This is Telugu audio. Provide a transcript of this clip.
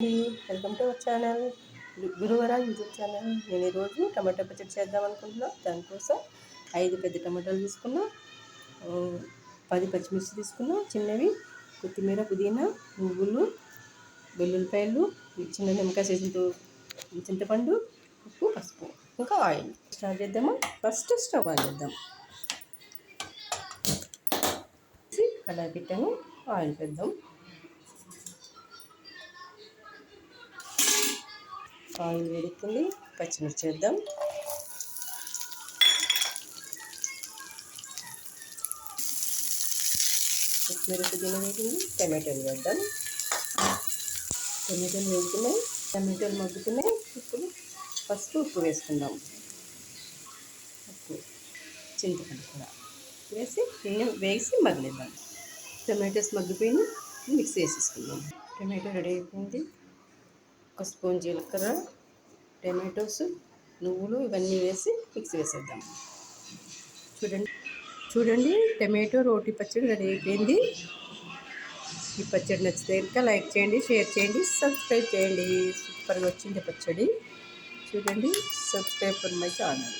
Welcome to our channel. Guruvara YouTube channel. నేను ఈరోజు టమాటా పచ్చడి చేద్దాం అనుకుంటున్నా. దానికోసం ఐదు పెద్ద టమాటాలు తీసుకున్నా. పది పచ్చిమిర్చి తీసుకున్నా. చిన్నవి కొత్తిమీర పుదీనా నువ్వులు వెల్లుల్లిపాయలు చిన్న నిమ్మకాయ చేసిన చింతపండు ఉప్పు పసుపు ఇంకా ఆయిల్. స్టార్ట్ చేద్దామా? ఫస్ట్ స్టవ్ ఆన్ చేద్దాం. కడాయి పెట్టాను ఆయిల్ పెద్దాం ఆయిల్ వేడెక్కింది పచ్చిమిర్చి వేద్దాం. కొత్తిమీర పుదీనా వేగింది టమాటాలు వేద్దాం. టమాటాలు వేగుతున్నాయి టమాటాలు మగ్గుతున్నాయి. ఇప్పుడు ఫస్ట్ ఉప్పు వేసుకుందాం. ఉప్పు చింతపండు కూడా వేసి దీన్ని వేసి మగ్గిద్దాం టమాటోస్ మగ్గిపోయి మిక్స్ వేసేసుకుందాం టమాటో రెడీ అయిపోయింది. ఒక స్పూన్ జీలకర్ర టమాటోస్ నువ్వులు ఇవన్నీ వేసి మిక్స్ వేసేద్దాం. చూడండి చూడండి టమాటో రోటి పచ్చడి రెడీ అయిపోయింది. ఈ పచ్చడి నచ్చితే ఇంకా లైక్ చేయండి షేర్ చేయండి సబ్స్క్రైబ్ చేయండి. సూపర్గా వచ్చింది పచ్చడి. చూడండి సబ్స్క్రైబ్ ఫర్ మై ఛానల్.